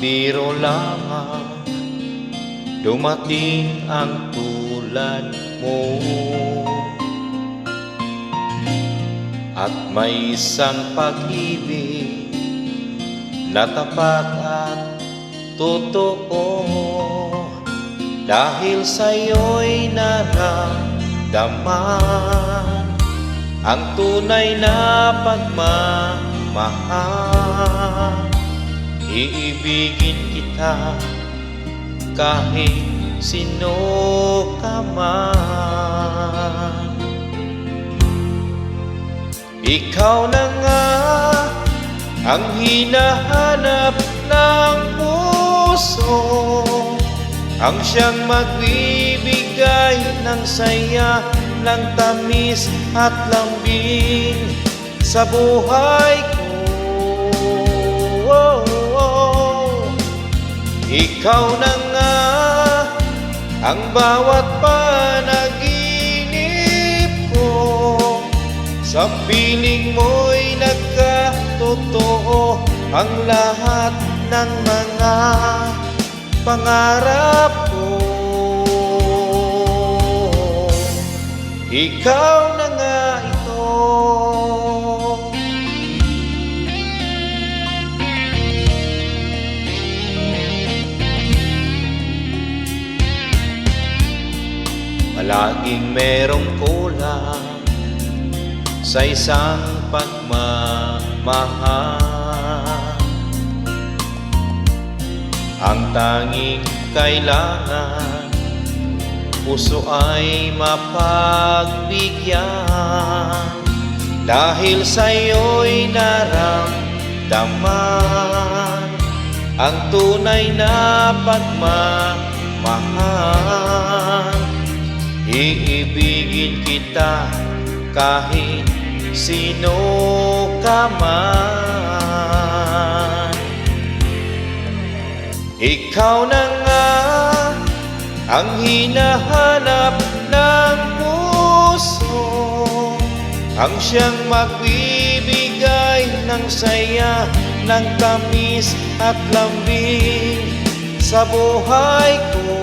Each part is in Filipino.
biro lamang Dumating ang tulad mo. At may isang pag-ibig Na tapat at totoo. Dahil sa'yo'y naramdaman Ang tunay na pagmamahal Iibigin kita kahit sino ka man. Ikaw na nga ang hinahanap ng puso. Ang siyang magbibigay ng saya ng tamis at lambing sa buhay Ikaw na nga ang bawat panaginip ko. Sa piling mo'y nagkatotoo Ang lahat ng mga pangarap ko. Ikaw Palaging merong kulang sa isang pagmamahal. Ang tanging kailangan puso ay mapagbigyan. Dahil sa'yo'y naramdaman Ang tunay na pagmamahal Iibigin kita kahit sino ka man. Ikaw na nga ang hinahanap ng puso. Ang siyang magbibigay ng saya ng tamis at lambing sa buhay ko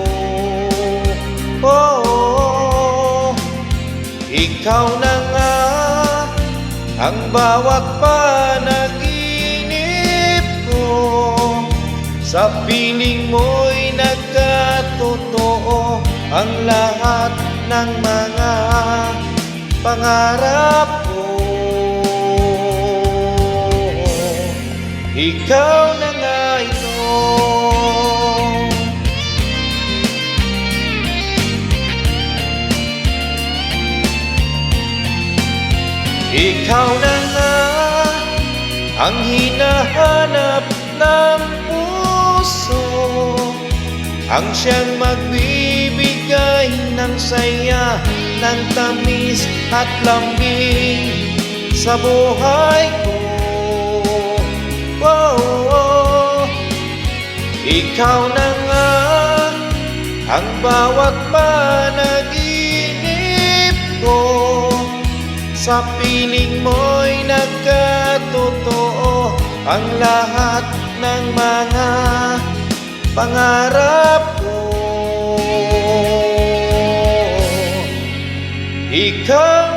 Ikaw na nga ang bawat panaginip ko. Sa piling mo'y nagkatotoo Ang lahat ng mga pangarap ko. Ikaw na Ikaw na nga ang hinahanap ng puso Ang siyang magbibigay ng saya ng tamis at lambing sa buhay ko oh, oh. Ikaw na nga ang bawat panaginip sa piling mo'y nagkatotoo ang lahat ng mga pangarap ko. Ikaw